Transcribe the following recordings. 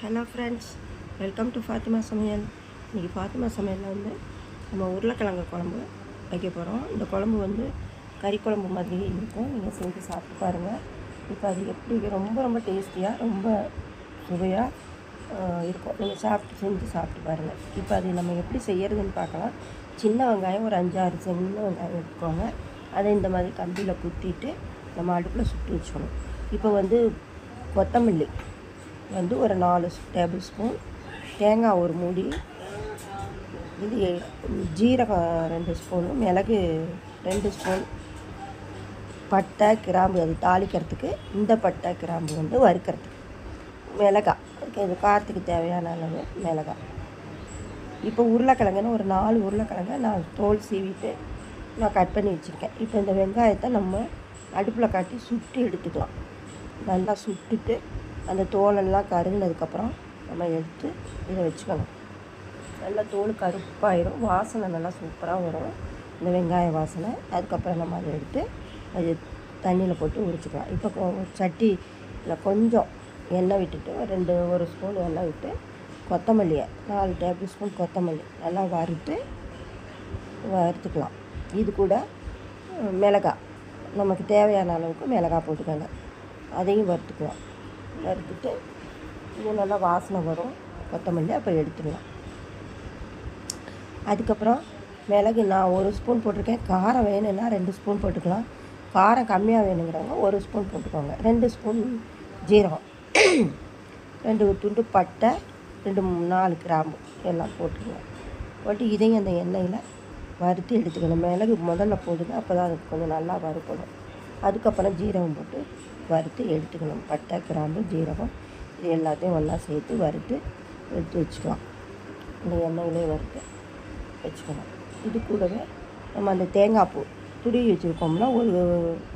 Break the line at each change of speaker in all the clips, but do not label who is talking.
Hello friends welcome to Fathima சமையல் இன்றைக்கி ஃபாத்திமா சமையலில் வந்து நம்ம உருளைக்கிழங்கு குழம்பு வைக்க போகிறோம் இந்த குழம்பு வந்து கறி குழம்பு மாதிரி இருக்கும். நீங்கள் செஞ்சு சாப்பிட்டு பாருங்கள் இப்போ அது எப்படி ரொம்ப ரொம்ப டேஸ்டியாக ரொம்ப சுவையாக இருக்கும். நீங்கள் சாப்பிட்டு செஞ்சு சாப்பிட்டு பாருங்கள் இப்போ அது நம்ம எப்படி செய்கிறதுன்னு பார்க்கலாம். சின்ன வெங்காயம் ஒரு அஞ்சாறு சின்ன வெங்காயம் எடுத்துக்கோங்க. அதை இந்த மாதிரி கம்பியில் குத்திட்டு நம்ம அடுப்பில் சுட்டு வச்சுக்கணும் இப்போ வந்து கொத்தமல்லி. வந்து ஒரு நாலு டேபிள் ஸ்பூன் தேங்காய் ஒரு மூடி இது ஜீரகம் ரெண்டு ஸ்பூனு மிளகு ரெண்டு ஸ்பூன் பட்டை கிராம்பு அது தாளிக்கிறதுக்கு இந்த பட்டை கிராம்பு வந்து வறுக்கிறதுக்கு. மிளகாய் இது காரத்துக்கு தேவையான அளவு மிளகாய் இப்போ உருளைக்கிழங்குன்னு ஒரு நாலு உருளைக்கிழங்க நான் தோல் சீவிட்டு நான் கட் பண்ணி வச்சுருக்கேன். இப்போ இந்த வெங்காயத்தை நம்ம அடுப்பில் காட்டி சுட்டு எடுத்துக்கலாம். நல்லா சுட்டுட்டு அந்த தோலெல்லாம் கருகினதுக்கப்புறம் நம்ம எடுத்து இதை வச்சுக்கணும். நல்லா தோல் கருப்பாயிரும். வாசனை நல்லா சூப்பராக வரும். இந்த வெங்காய வாசனை. அதுக்கப்புறம் நம்ம அதை எடுத்து அது தண்ணியில் போட்டு உரிச்சுக்கலாம். இப்போ சட்டியில் கொஞ்சம் எண்ணெய் விட்டுட்டு ஒரு ரெண்டு ஒரு ஸ்பூன் எண்ணெய் விட்டு கொத்தமல்லியை நாலு டேபிள் ஸ்பூன் கொத்தமல்லி நல்லா வறுத்து வறுத்துக்கலாம். இது கூட மிளகாய். நமக்கு தேவையான அளவுக்கு மிளகாய் போட்டுக்கோங்க. அதையும் வறுத்துக்கலாம். வறுத்துட்டு இது நல்லா வாசனை வரும். கொத்தமல்லி அப்போ எடுத்துடலாம். அதுக்கப்புறம் மிளகு நான் ஒரு ஸ்பூன் போட்டிருக்கேன். காரம் வேணும்னா ரெண்டு ஸ்பூன் போட்டுக்கலாம். காரம் கம்மியாக வேணுங்கிறவங்க ஒரு ஸ்பூன் போட்டுக்கோங்க. ரெண்டு ஸ்பூன் ஜீரகம். ரெண்டு துண்டு பட்டை ரெண்டு நாலு கிராம்பு எல்லாம் போட்டுக்கணும் போட்டு இதையும் அந்த எண்ணெயில் வறுத்து எடுத்துக்கணும். மிளகு முதல்ல போடுங்க. அப்போ தான் அதுக்கு கொஞ்சம் நல்லா வறுப்படும் அதுக்கப்புறம் ஜீரகம் போட்டு வறுத்து எடுத்துக்கணும். பட்டை கிராம்பு ஜீரகம் இது எல்லாத்தையும் ஒன்றா சேர்த்து வறுத்து எடுத்து வச்சுக்கலாம். இந்த எண்ணெயிலே வறுத்து வச்சுக்கணும் இது கூடவே நம்ம அந்த தேங்காய் பூ துருவி வச்சுருக்கோம்னா ஒரு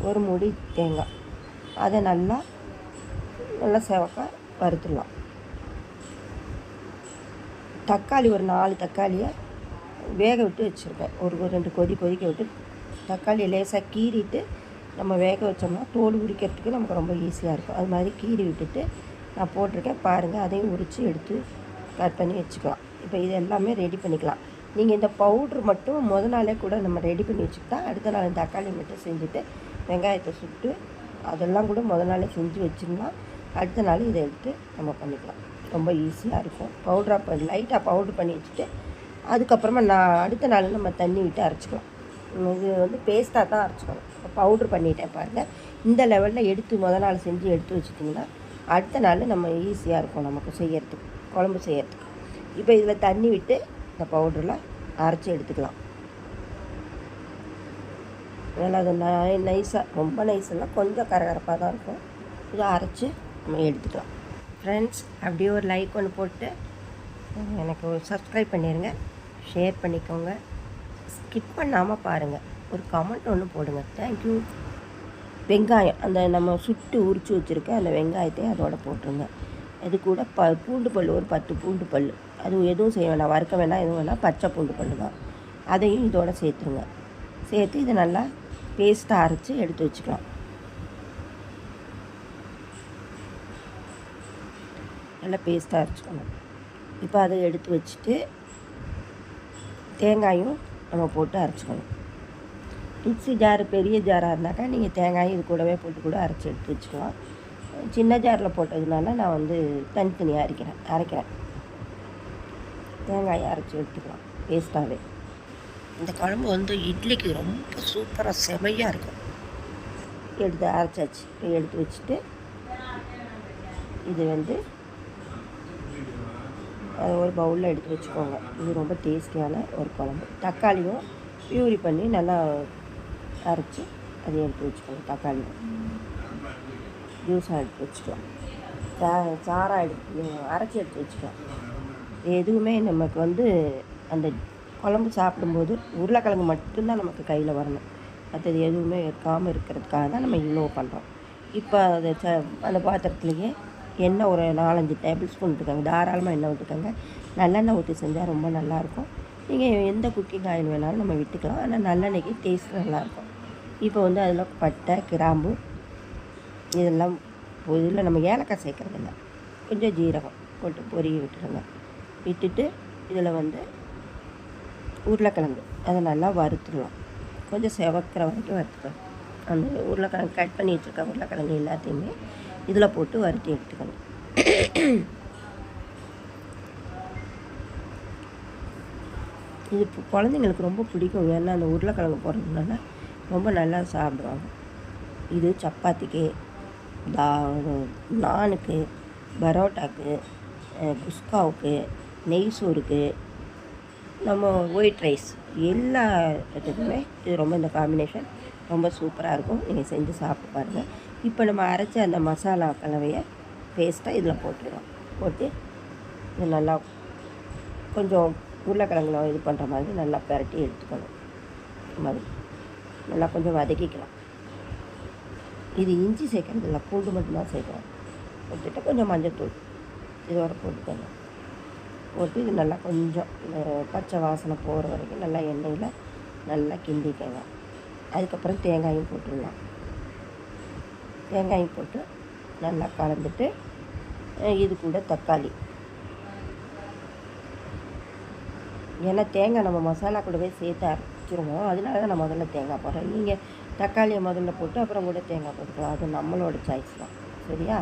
ஒரு மூடி தேங்காய். அதை நல்லா நல்லா செவக்க வறுத்துடலாம். தக்காளி ஒரு நாலு தக்காளியை வேக விட்டு வச்சுருக்கேன் ஒரு ரெண்டு கொதி கொதிக்க விட்டு தக்காளியை லேசாக கீறிட்டு நம்ம வேக வச்சோம்னா தோல் உரிக்கிறதுக்கு நமக்கு ரொம்ப ஈஸியாக இருக்கும். அது மாதிரி கீறி விட்டுட்டு நான் போட்டிருக்கேன். பாருங்கள் அதையும் உரித்து எடுத்து கட் பண்ணி வச்சுக்கலாம். இப்போ இது எல்லாமே ரெடி பண்ணிக்கலாம். நீங்கள் இந்த பவுட்ரு மட்டும் முத நாளே கூட நம்ம ரெடி பண்ணி வச்சுக்கிட்டா அடுத்த நாள் தக்காளி மட்டும் செஞ்சுட்டு வெங்காயத்தை சுட்டு அதெல்லாம் கூட முத நாளே செஞ்சு வச்சிருந்தோம் அடுத்த நாள் இதை எடுத்து நம்ம பண்ணிக்கலாம். ரொம்ப ஈஸியாக இருக்கும். பவுட்ராக பண்ணி லைட்டாக பவுட்ரு பண்ணி வச்சுட்டு அதுக்கப்புறமா நான் அடுத்த நாள் நம்ம தண்ணி விட்டு அரைச்சிக்கலாம். இது வந்து பேஸ்ட்டாக தான் அரைச்சிக்கணும். பவுட்ரு பண்ணிட்டேன் பாருங்கள் இந்த லெவலில் எடுத்து முத நாள் செஞ்சு எடுத்து வச்சுட்டிங்கன்னா அடுத்த நாள் நம்ம ஈஸியாக இருக்கும் நமக்கு செய்யறதுக்கு குழம்பு செய்யறதுக்கு. இப்போ இதில் தண்ணி விட்டு இந்த பவுடரில் அரைச்சி எடுத்துக்கலாம். ஏன்னா அது நை நைஸாக ரொம்ப நைஸெல்லாம் கொஞ்சம் கரகரப்பாக தான் இருக்கும். இதை அரைச்சி நம்ம எடுத்துக்கலாம். ஃப்ரெண்ட்ஸ் அப்படியே ஒரு லைக் ஒன்று போட்டு எனக்கு சப்ஸ்கிரைப் பண்ணிடுங்க ஷேர் பண்ணிக்கோங்க. ஸ்கிப் பண்ணாமல் பாருங்கள் ஒரு கமெண்ட் ஒன்று போடுங்க. தேங்க்யூ வெங்காயம் அந்த நம்ம சுட்டு உரித்து வச்சுருக்க அந்த வெங்காயத்தை அதோட போட்டுருங்க. அது கூட ப பூண்டு பல் ஒரு பத்து பூண்டு பல். அது எதுவும் செய்ய வேணாம். வறுக்க வேணாம் எதுவும் வேணாம். பச்சை பூண்டு பல் தான். அதையும் இதோட சேர்த்துருங்க. சேர்த்து இதை நல்லா பேஸ்ட்டாக அரைச்சி எடுத்து வச்சுக்கலாம். நல்லா பேஸ்ட்டாக அரைச்சிக்கணும். இப்போ அதை எடுத்து வச்சுட்டு தேங்காயும் நம்ம போட்டு அரைச்சிக்கணும். மிக்ஸி ஜார் பெரிய ஜாராக இருந்தாக்கா நீங்கள் தேங்காயும் இது கூடவே போட்டு கூட அரைச்சி எடுத்து வச்சுக்கலாம். சின்ன ஜாரில் போட்டதுனால நான் வந்து தனித்தனியாக அரைக்கிறேன் அரைக்கிறேன். தேங்காயை அரைச்சி எடுத்துக்கலாம் பேஸ்ட்டாகவே இந்த குழம்பு வந்து இட்லிக்கு ரொம்ப சூப்பராக செமையாக இருக்கும். எடுத்து அரைச்சாச்சு எடுத்து வச்சுட்டு இது வந்து அது ஒரு பவுலில் எடுத்து வச்சுக்கோங்க. இது ரொம்ப டேஸ்டியான ஒரு குழம்பு. தக்காளியும் பியூரி பண்ணி நல்லா அரைச்சி அதை எடுத்து வச்சுக்கோங்க தக்காளி. ஜூஸாக எடுத்து வச்சுக்கலாம் சா சாராக எடுத்து அரைச்சி எடுத்து வச்சுக்கலாம் எதுவுமே நமக்கு வந்து அந்த குழம்பு சாப்பிடும்போது உருளைக்கிழங்கு மட்டும்தான் நமக்கு கையில் வரணும். மற்றது எதுவுமே வைக்காமல் இருக்கிறதுக்காக தான் நம்ம இவ்வளோ பண்ணுறோம் இப்போ அதை ச அந்த பாத்திரத்துலேயே எண்ணெய் ஒரு நாலஞ்சு டேபிள் ஸ்பூன் விட்டுக்கோங்க தாராளமாக எண்ணெய் விட்டுக்கோங்க நல்லெண்ணெய் ஊற்றி செஞ்சால் ரொம்ப நல்லாயிருக்கும் நீங்கள் எந்த குக்கிங் ஆயில் வேணாலும் நம்ம விட்டுக்கலாம். ஆனால் நல்லெண்ணெய்க்கு டேஸ்ட் நல்லாயிருக்கும் இப்போ வந்து அதில் பட்டை கிராம்பு இதெல்லாம் இதில் நம்ம ஏலக்காய் சேர்க்குறதில்ல கொஞ்சம் ஜீரகம் போட்டு பொரிய விட்டுருங்க. விட்டுட்டு இதில் வந்து உருளைக்கிழங்கு அதை நல்லா வறுத்துடலாம். கொஞ்சம் செவக்கிற வரைக்கும் வறுத்துக்கலாம் அந்த உருளைக்கிழங்கு கட் பண்ணி வச்சுருக்க உருளைக்கிழங்கு எல்லாத்தையுமே இதில் போட்டு வறுத்தி எடுத்துக்கணும். இது இப்போ குழந்தைங்களுக்கு ரொம்ப பிடிக்கும். ஏன்னா அந்த உருளைக்கிழங்கு போடுறதுனால ரொம்ப நல்லா சாப்பிடுவாங்க. இது சப்பாத்திக்கு தா நானுக்கு பரோட்டாக்கு குஸ்காவுக்கு நெய் சோறுக்கு நம்ம ஒயிட் ரைஸ் எல்லா இதுக்குமே இது ரொம்ப இந்த காம்பினேஷன் ரொம்ப சூப்பராக இருக்கும். நீங்கள் செஞ்சு சாப்பிட்டு பாருங்கள் இப்போ நம்ம அரைச்ச அந்த மசாலா கலவையை பேஸ்ட்டாக இதில் போட்டுருவோம். போட்டு இது நல்லா கொஞ்சம் உருளைக்கிழங்குல இது பண்ணுற மாதிரி நல்லா பிரட்டி எடுத்துக்கணும். மாதிரி. நல்லா கொஞ்சம் வதக்கிக்கலாம். இது இஞ்சி சேர்க்கறது இல்லை பூண்டு மட்டும்தான் சேர்க்கணும். போட்டுட்டு கொஞ்சம் மஞ்சத்தூள் இதோட போட்டுக்கோங்க. போட்டு இது நல்லா கொஞ்சம் இந்த பச்சை வாசனை போகிற வரைக்கும் நல்லா எண்ணெயில் நல்லா கிண்டிக்கோங்க. அதுக்கப்புறம் தேங்காயும் போட்டுடலாம். தேங்காயும் போட்டு நல்லா கலந்துட்டு இது கூட தக்காளி. ஏன்னா தேங்காய் நம்ம மசாலா கூடவே சேர்த்தாரு. வச்சுருவோம் அதனால தான் நான் முதல்ல தேங்காய் போடுறேன். நீங்கள் தக்காளியை முதல்ல போட்டு அப்புறம் கூட தேங்காய் போட்டுக்கலாம். அது நம்மளோட சாய்ஸ் தான். சரியா?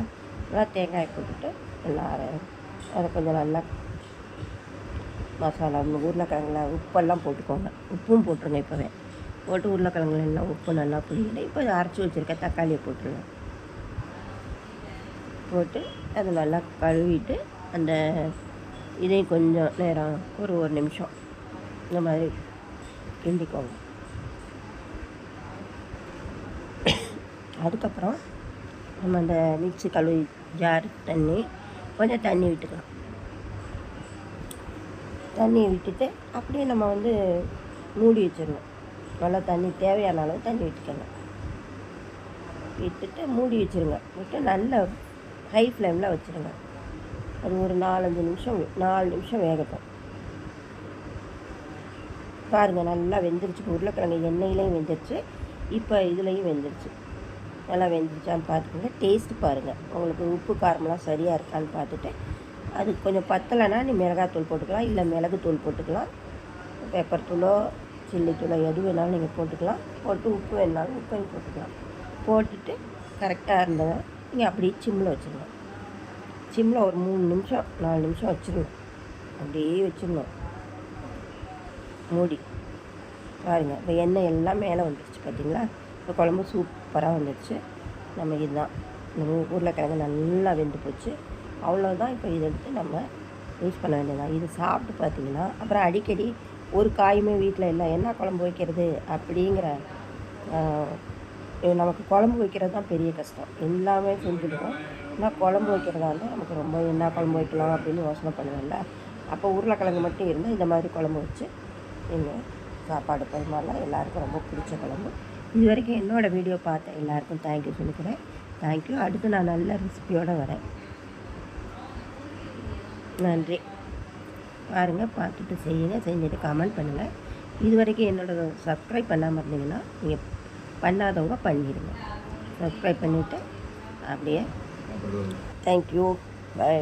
நல்லா தேங்காயை போட்டுட்டு எல்லாம் அரை அதை கொஞ்சம் நல்லா மசாலா உருளைக்கிழங்குல உப்பெல்லாம் போட்டுக்கோங்க. உப்பும் போட்டுருங்க இப்போவே. போட்டு உருளைக்கிழங்குல எல்லாம் உப்பு நல்லா புளிக்கணும் இப்போ அரைச்சி வச்சுருக்கேன் தக்காளியை போட்டுருங்க. போட்டு அதை நல்லா கழுவிட்டு அந்த இதையும் கொஞ்சம் நேரம் ஒரு ஒரு நிமிஷம். இந்த மாதிரி கிண்டிக்கோங்க அதுக்கப்புறம் நம்ம அந்த மிக்சி கழுவி ஜார் தண்ணி கொஞ்சம் தண்ணி விட்டுக்கலாம். தண்ணி விட்டுட்டு அப்படியே நம்ம வந்து மூடி வச்சிடணும். நல்லா தண்ணி தேவையான அளவு தண்ணி விட்டுக்கலாம் விட்டுட்டு மூடி வச்சிருங்க. விட்டு நல்ல ஹை ஃப்ளேமில் வச்சுருங்க. அது ஒரு நாலஞ்சு நிமிஷம் நாலு நிமிஷம் வேகட்டும். பாருங்கள் நல்லா வெந்துருச்சு. உருளைக்கிழங்கு எண்ணெயிலையும் வெந்துருச்சு. இப்போ இதுலேயும் வெந்துருச்சு. நல்லா வெந்துருச்சான்னு பார்த்துக்கோங்க டேஸ்ட் பாருங்கள் உங்களுக்கு உப்பு காரமெல்லாம் சரியாக இருக்கான்னு பார்த்துட்டு அது கொஞ்சம் பத்தலைன்னா நீ மிளகாத்தூள் போட்டுக்கலாம். இல்லை மிளகுத்தூள் போட்டுக்கலாம். பெப்பர் தூளோ சில்லி தூளோ எது வேணாலும் நீங்கள் போட்டுக்கலாம். போட்டு உப்பு வேணாலும் உப்பையும் போட்டுக்கலாம். போட்டுட்டு கரெக்டாக இருந்ததை நீங்கள் அப்படியே சிம்மில் வச்சுருங்க சிம்மில் ஒரு மூணு நிமிஷம் நாலு நிமிஷம் வச்சிடணும். அப்படியே வச்சிடணும். மூடி. பாருங்கள் இப்போ எண்ணெய் எல்லாம் மேலே வந்துடுச்சு பார்த்தீங்களா? இப்போ குழம்பு சூப்பராக வந்துடுச்சு நம்ம இதுதான். நம்ம உருளைக்கிழங்கு நல்லா வெந்து போச்சு. அவ்வளோதான் இப்போ இதை எடுத்து நம்ம யூஸ் பண்ண வேண்டியதான் இது சாப்பிட்டு பார்த்தீங்கன்னா அப்புறம் அடிக்கடி ஒரு காயுமே வீட்டில் இல்லை என்ன குழம்பு வைக்கிறது அப்படிங்கிற நமக்கு குழம்பு வைக்கிறது தான் பெரிய கஷ்டம். எல்லாமே செஞ்சுடுவோம் ஆனால் குழம்பு வைக்கிறதா இருந்தால் நமக்கு ரொம்ப என்ன குழம்பு வைக்கலாம் அப்படின்னு யோசனை பண்ணுவேன்ல. அப்போ உருளைக்கிழங்கு மட்டும் இருந்தால் இந்த மாதிரி குழம்பு வச்சு என்ன சாப்பாடு பரிமாறலாம். எல்லாருக்கும் ரொம்ப பிடிச்ச குழம்பு. இது வரைக்கும் என்னோடய வீடியோ பார்த்த எல்லாருக்கும் தேங்க்யூ சொல்லிக்கிறேன். தேங்க்யூ அடுத்து நான் நல்ல ரெசிபியோடு வரேன். நன்றி. பாருங்கள் பார்த்துட்டு செய்யுங்க. செஞ்சுட்டு கமெண்ட் பண்ணுங்கள் இது வரைக்கும் என்னோட சப்ஸ்கிரைப் பண்ணாமல் இருந்தீங்கன்னா நீங்கள் பண்ணாதவங்க பண்ணிடுங்க. சப்ஸ்கிரைப் பண்ணிவிட்டு அப்படியே. Thank you bye